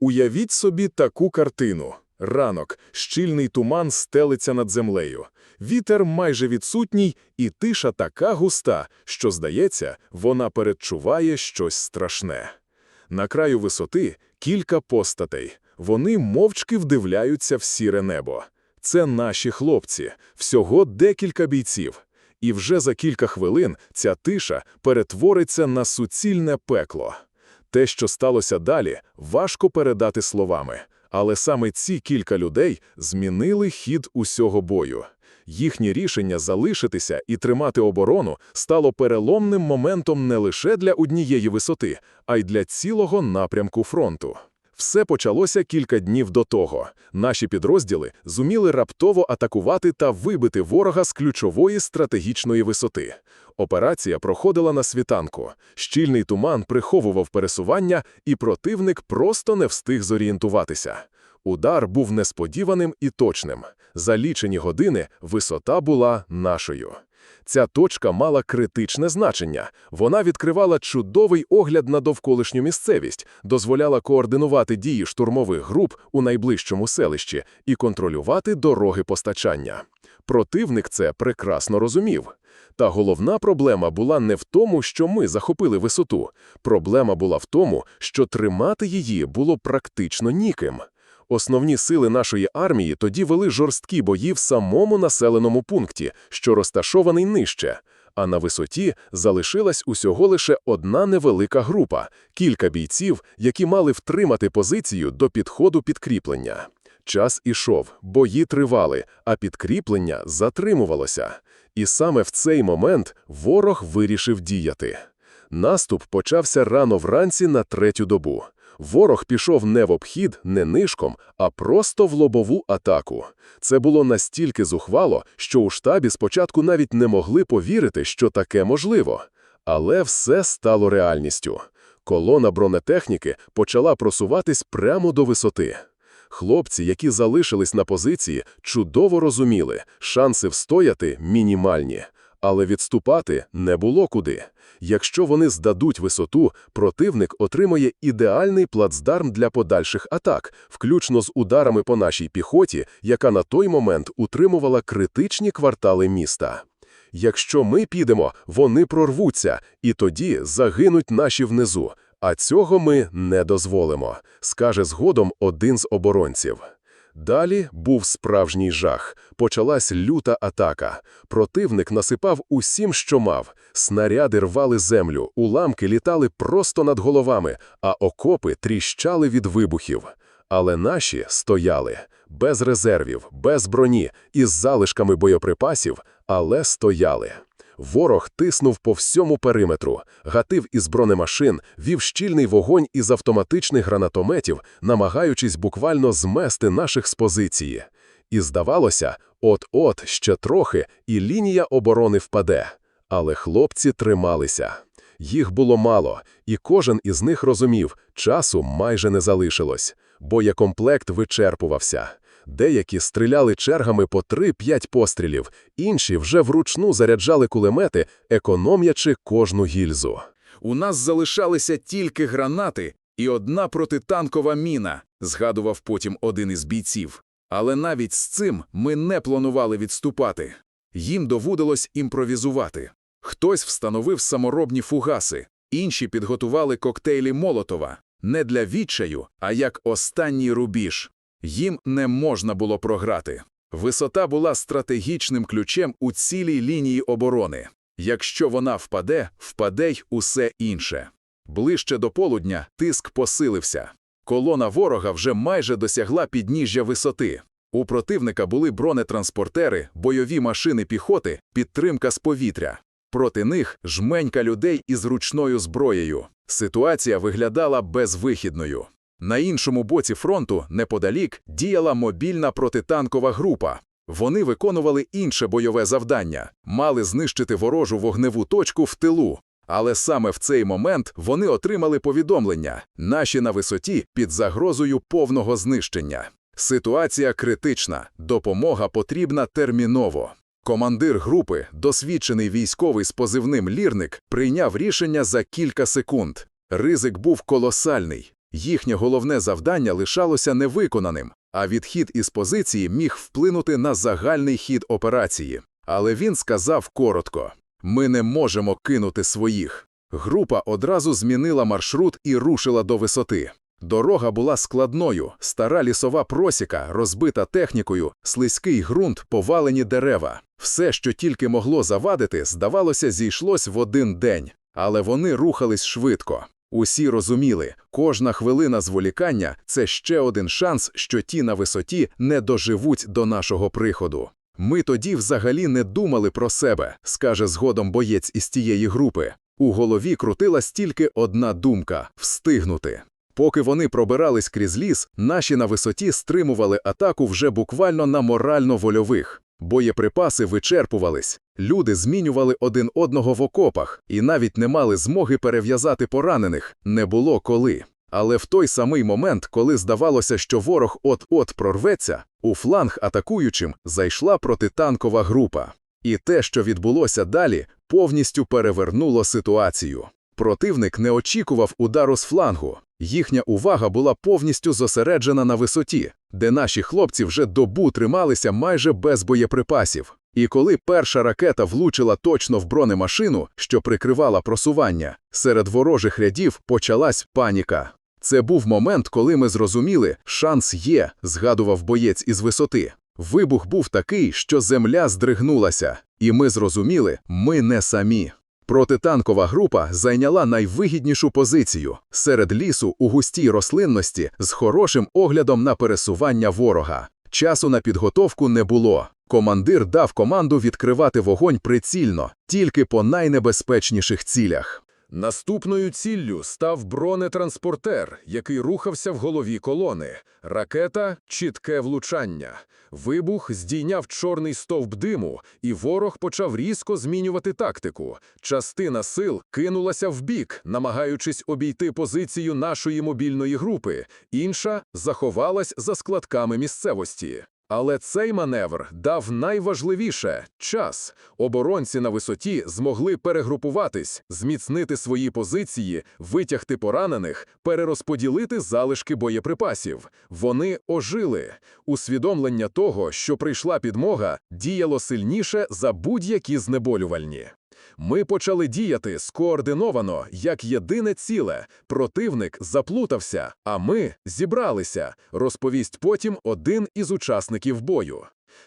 Уявіть собі таку картину. Ранок, щільний туман стелиться над землею. Вітер майже відсутній, і тиша така густа, що, здається, вона передчуває щось страшне. На краю висоти кілька постатей. Вони мовчки вдивляються в сіре небо. Це наші хлопці, всього декілька бійців. І вже за кілька хвилин ця тиша перетвориться на суцільне пекло. Те, що сталося далі, важко передати словами. Але саме ці кілька людей змінили хід усього бою. Їхнє рішення залишитися і тримати оборону стало переломним моментом не лише для однієї висоти, а й для цілого напрямку фронту. Все почалося кілька днів до того. Наші підрозділи зуміли раптово атакувати та вибити ворога з ключової стратегічної висоти. Операція проходила на світанку. Щільний туман приховував пересування, і противник просто не встиг зорієнтуватися. Удар був несподіваним і точним. За лічені години висота була нашою. Ця точка мала критичне значення. Вона відкривала чудовий огляд на довколишню місцевість, дозволяла координувати дії штурмових груп у найближчому селищі і контролювати дороги постачання. Противник це прекрасно розумів. Та головна проблема була не в тому, що ми захопили висоту. Проблема була в тому, що тримати її було практично ніким. Основні сили нашої армії тоді вели жорсткі бої в самому населеному пункті, що розташований нижче, а на висоті залишилась усього лише одна невелика група – кілька бійців, які мали втримати позицію до підходу підкріплення. Час ішов, бої тривали, а підкріплення затримувалося. І саме в цей момент ворог вирішив діяти. Наступ почався рано вранці на третю добу. Ворог пішов не в обхід, не нишком, а просто в лобову атаку. Це було настільки зухвало, що у штабі спочатку навіть не могли повірити, що таке можливо. Але все стало реальністю. Колона бронетехніки почала просуватись прямо до висоти. Хлопці, які залишились на позиції, чудово розуміли, шанси встояти мінімальні. Але відступати не було куди. Якщо вони здадуть висоту, противник отримає ідеальний плацдарм для подальших атак, включно з ударами по нашій піхоті, яка на той момент утримувала критичні квартали міста. Якщо ми підемо, вони прорвуться, і тоді загинуть наші внизу. А цього ми не дозволимо, скаже згодом один з оборонців. Далі був справжній жах. Почалась люта атака. Противник насипав усім, що мав. Снаряди рвали землю, уламки літали просто над головами, а окопи тріщали від вибухів. Але наші стояли без резервів, без броні, із залишками боєприпасів, але стояли. Ворог тиснув по всьому периметру, гатив із бронемашин, вів щільний вогонь із автоматичних гранатометів, намагаючись буквально змести наших з позиції. І здавалося, от-от ще трохи, і лінія оборони впаде. Але хлопці трималися. Їх було мало, і кожен із них розумів, часу майже не залишилось. Боєкомплект вичерпувався. Деякі стріляли чергами по 3-5 пострілів, інші вже вручну заряджали кулемети, економлячи кожну гільзу. У нас залишалися тільки гранати і одна протитанкова міна, згадував потім один із бійців. Але навіть з цим ми не планували відступати. Їм доводилось імпровізувати. Хтось встановив саморобні фугаси, інші підготували коктейлі Молотова не для відчаю, а як останній рубіж. Їм не можна було програти. Висота була стратегічним ключем у цілій лінії оборони. Якщо вона впаде, впаде й усе інше. Ближче до полудня тиск посилився. Колона ворога вже майже досягла підніжжя висоти. У противника були бронетранспортери, бойові машини піхоти, підтримка з повітря. Проти них жменька людей із ручною зброєю. Ситуація виглядала безвихідною. На іншому боці фронту, неподалік, діяла мобільна протитанкова група. Вони виконували інше бойове завдання, мали знищити ворожу вогневу точку в тилу. Але саме в цей момент вони отримали повідомлення наші на висоті під загрозою повного знищення. Ситуація критична, допомога потрібна терміново. Командир групи, досвідчений військовий з позивним лірник, прийняв рішення за кілька секунд. Ризик був колосальний. Їхнє головне завдання лишалося невиконаним, а відхід із позиції міг вплинути на загальний хід операції. Але він сказав коротко: ми не можемо кинути своїх. Група одразу змінила маршрут і рушила до висоти. Дорога була складною, стара лісова просіка, розбита технікою, слизький ґрунт, повалені дерева. Все, що тільки могло завадити, здавалося, зійшлось в один день. Але вони рухались швидко. Усі розуміли, кожна хвилина зволікання – це ще один шанс, що ті на висоті не доживуть до нашого приходу. Ми тоді взагалі не думали про себе, скаже згодом боєць із тієї групи. У голові крутилась тільки одна думка – встигнути. Поки вони пробирались крізь ліс, наші на висоті стримували атаку вже буквально на морально-вольових. Боєприпаси вичерпувались, люди змінювали один одного в окопах і навіть не мали змоги перев'язати поранених, не було коли. Але в той самий момент, коли здавалося, що ворог от-от прорветься, у фланг атакуючим зайшла протитанкова група. І те, що відбулося далі, повністю перевернуло ситуацію. Противник не очікував удару з флангу. Їхня увага була повністю зосереджена на висоті, де наші хлопці вже добу трималися майже без боєприпасів. І коли перша ракета влучила точно в бронемашину, що прикривала просування, серед ворожих рядів почалась паніка. Це був момент, коли ми зрозуміли, шанс є, згадував боєць із висоти. Вибух був такий, що земля здригнулася, і ми зрозуміли, ми не самі. Протитанкова група зайняла найвигіднішу позицію серед лісу у густій рослинності з хорошим оглядом на пересування ворога. Часу на підготовку не було. Командир дав команду відкривати вогонь прицільно, тільки по найнебезпечніших цілях. Наступною ціллю став бронетранспортер, який рухався в голові колони. Ракета – чітке влучання. Вибух здійняв чорний стовп диму, і ворог почав різко змінювати тактику. Частина сил кинулася вбік, намагаючись обійти позицію нашої мобільної групи, інша заховалась за складками місцевості. Але цей маневр дав найважливіше – час. Оборонці на висоті змогли перегрупуватись, зміцнити свої позиції, витягти поранених, перерозподілити залишки боєприпасів. Вони ожили. Усвідомлення того, що прийшла підмога, діяло сильніше за будь-які знеболювальні. Ми почали діяти скоординовано, як єдине ціле. Противник заплутався, а ми зібралися, розповість потім один із учасників бою.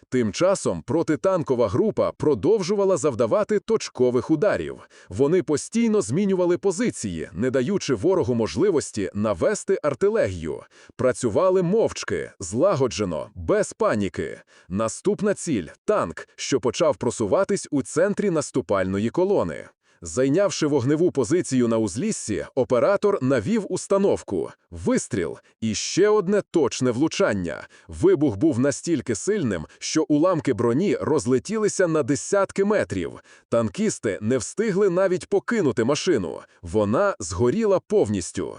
Тим часом протитанкова група продовжувала завдавати точкових ударів. Вони постійно змінювали позиції, не даючи ворогу можливості навести артилегію. Працювали мовчки, злагоджено, без паніки. Наступна ціль – танк, що почав просуватись у центрі наступальної колони. Зайнявши вогневу позицію на узліссі, оператор навів установку. Вистріл і ще одне точне влучання. Вибух був настільки сильним, що уламки броні розлетілися на десятки метрів. Танкісти не встигли навіть покинути машину. Вона згоріла повністю.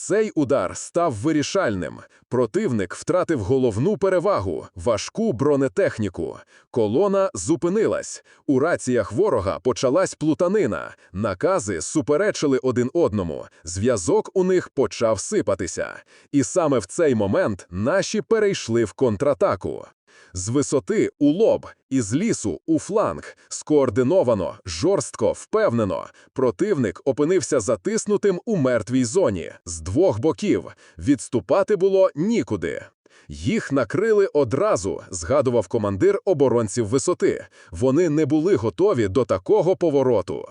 Цей удар став вирішальним. Противник втратив головну перевагу – важку бронетехніку. Колона зупинилась. У раціях ворога почалась плутанина. Накази суперечили один одному. Зв'язок у них почав сипатися. І саме в цей момент наші перейшли в контратаку. З висоти у лоб, із лісу у фланг, скоординовано, жорстко, впевнено. Противник опинився затиснутим у мертвій зоні. З двох боків. Відступати було нікуди. Їх накрили одразу, згадував командир оборонців висоти. Вони не були готові до такого повороту.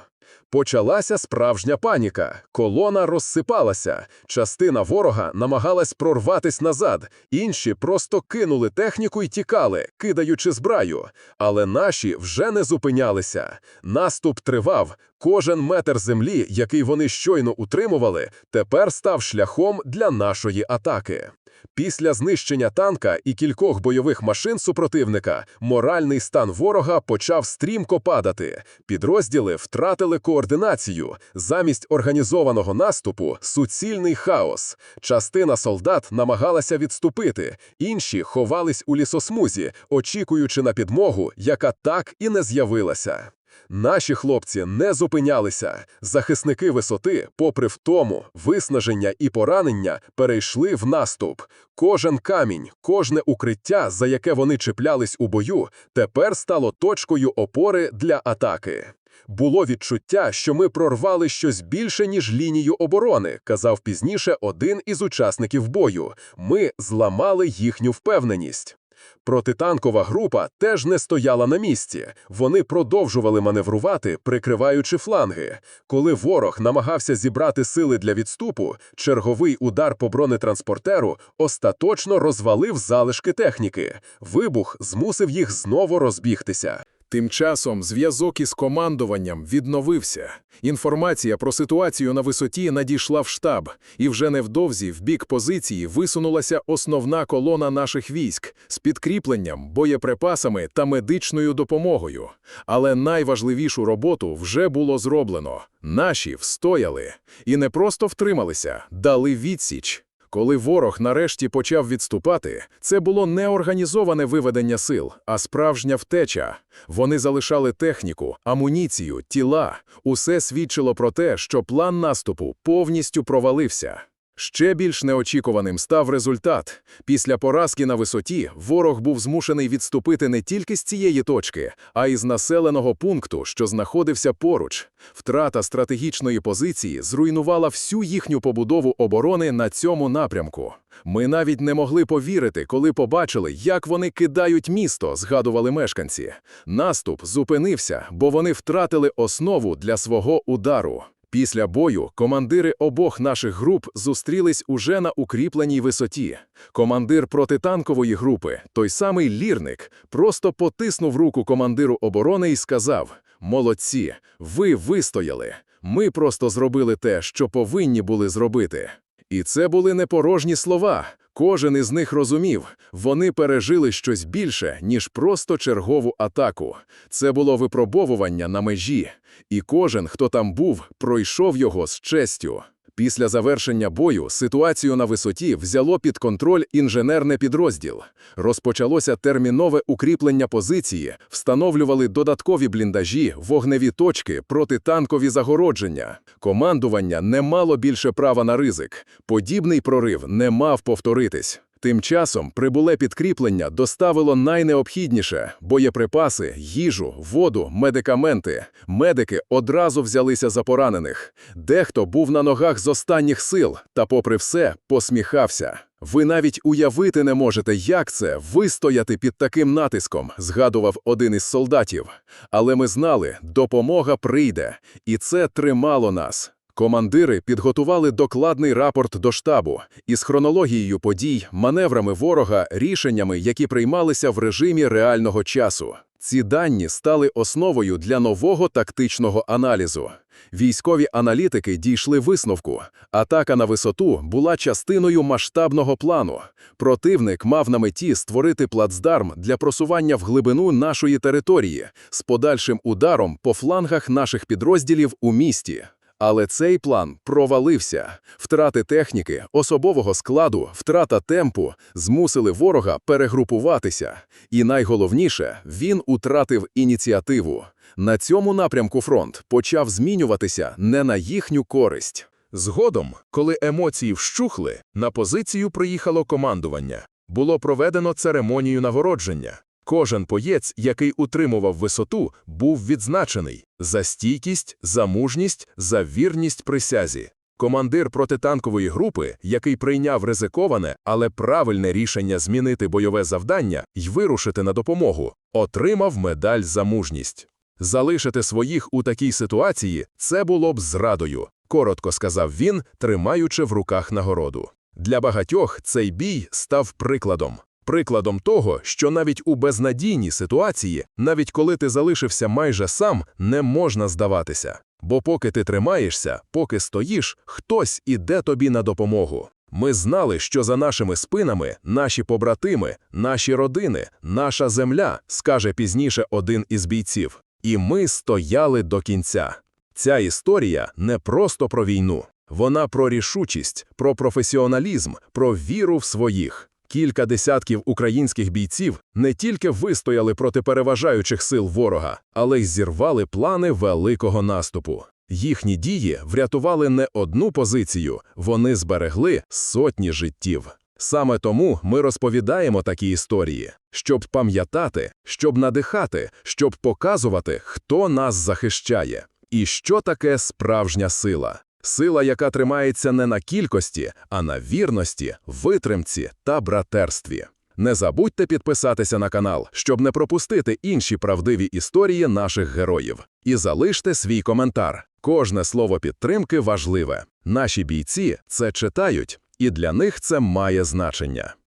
Почалася справжня паніка. Колона розсипалася. Частина ворога намагалась прорватись назад, інші просто кинули техніку і тікали, кидаючи зброю. Але наші вже не зупинялися. Наступ тривав. Кожен метр землі, який вони щойно утримували, тепер став шляхом для нашої атаки. Після знищення танка і кількох бойових машин супротивника моральний стан ворога почав стрімко падати. Підрозділи втратили координацію. Замість організованого наступу суцільний хаос. Частина солдат намагалася відступити, інші ховались у лісосмузі, очікуючи на підмогу, яка так і не з'явилася. Наші хлопці не зупинялися. Захисники висоти, попри втому, виснаження і поранення, перейшли в наступ. Кожен камінь, кожне укриття, за яке вони чіплялись у бою, тепер стало точкою опори для атаки. Було відчуття, що ми прорвали щось більше, ніж лінію оборони, казав пізніше один із учасників бою. Ми зламали їхню впевненість. Протитанкова група теж не стояла на місці. Вони продовжували маневрувати, прикриваючи фланги. Коли ворог намагався зібрати сили для відступу, черговий удар по бронетранспортеру остаточно розвалив залишки техніки. Вибух змусив їх знову розбігтися. Тим часом зв'язок із командуванням відновився. Інформація про ситуацію на висоті надійшла в штаб, і вже невдовзі в бік позиції висунулася основна колона наших військ з підкріпленням, боєприпасами та медичною допомогою. Але найважливішу роботу вже було зроблено. Наші встояли і не просто втрималися, дали відсіч. Коли ворог нарешті почав відступати, це було не організоване виведення сил, а справжня втеча. Вони залишали техніку, амуніцію, тіла. Усе свідчило про те, що план наступу повністю провалився. Ще більш неочікуваним став результат. Після поразки на висоті ворог був змушений відступити не тільки з цієї точки, а й з населеного пункту, що знаходився поруч. Втрата стратегічної позиції зруйнувала всю їхню побудову оборони на цьому напрямку. Ми навіть не могли повірити, коли побачили, як вони кидають місто, згадували мешканці. Наступ зупинився, бо вони втратили основу для свого удару. Після бою командири обох наших груп зустрілись уже на укріпленій висоті. Командир протитанкової групи, той самий лірник, просто потиснув руку командиру оборони і сказав: Молодці, ви вистояли. Ми просто зробили те, що повинні були зробити. І це були не порожні слова. Кожен із них розумів, вони пережили щось більше, ніж просто чергову атаку. Це було випробовування на межі, і кожен, хто там був, пройшов його з честю. Після завершення бою ситуацію на висоті взяло під контроль інженерне підрозділ. Розпочалося термінове укріплення позиції, встановлювали додаткові бліндажі, вогневі точки, протитанкові загородження. Командування не мало більше права на ризик. Подібний прорив не мав повторитись. Тим часом прибуле підкріплення доставило найнеобхідніше – боєприпаси, їжу, воду, медикаменти. Медики одразу взялися за поранених. Дехто був на ногах з останніх сил, та попри все посміхався. Ви навіть уявити не можете, як це – вистояти під таким натиском, згадував один із солдатів. Але ми знали, допомога прийде, і це тримало нас. Командири підготували докладний рапорт до штабу із хронологією подій, маневрами ворога, рішеннями, які приймалися в режимі реального часу. Ці дані стали основою для нового тактичного аналізу. Військові аналітики дійшли висновку. Атака на висоту була частиною масштабного плану. Противник мав на меті створити плацдарм для просування в глибину нашої території з подальшим ударом по флангах наших підрозділів у місті. Але цей план провалився. Втрати техніки, особового складу, втрата темпу змусили ворога перегрупуватися. І найголовніше, він утратив ініціативу. На цьому напрямку фронт почав змінюватися не на їхню користь. Згодом, коли емоції вщухли, на позицію приїхало командування. Було проведено церемонію нагородження. Кожен поєць, який утримував висоту, був відзначений за стійкість, за мужність, за вірність присязі. Командир протитанкової групи, який прийняв ризиковане, але правильне рішення змінити бойове завдання й вирушити на допомогу, отримав медаль за мужність. Залишити своїх у такій ситуації це було б зрадою, коротко сказав він, тримаючи в руках нагороду. Для багатьох цей бій став прикладом. Прикладом того, що навіть у безнадійній ситуації, навіть коли ти залишився майже сам, не можна здаватися. Бо поки ти тримаєшся, поки стоїш, хтось іде тобі на допомогу. Ми знали, що за нашими спинами наші побратими, наші родини, наша земля, скаже пізніше один із бійців. І ми стояли до кінця. Ця історія не просто про війну. Вона про рішучість, про професіоналізм, про віру в своїх. Кілька десятків українських бійців не тільки вистояли проти переважаючих сил ворога, але й зірвали плани великого наступу. Їхні дії врятували не одну позицію, вони зберегли сотні життів. Саме тому ми розповідаємо такі історії, щоб пам'ятати, щоб надихати, щоб показувати, хто нас захищає, і що таке справжня сила. Сила, яка тримається не на кількості, а на вірності, витримці та братерстві. Не забудьте підписатися на канал, щоб не пропустити інші правдиві історії наших героїв. І залиште свій коментар. Кожне слово підтримки важливе. Наші бійці це читають, і для них це має значення.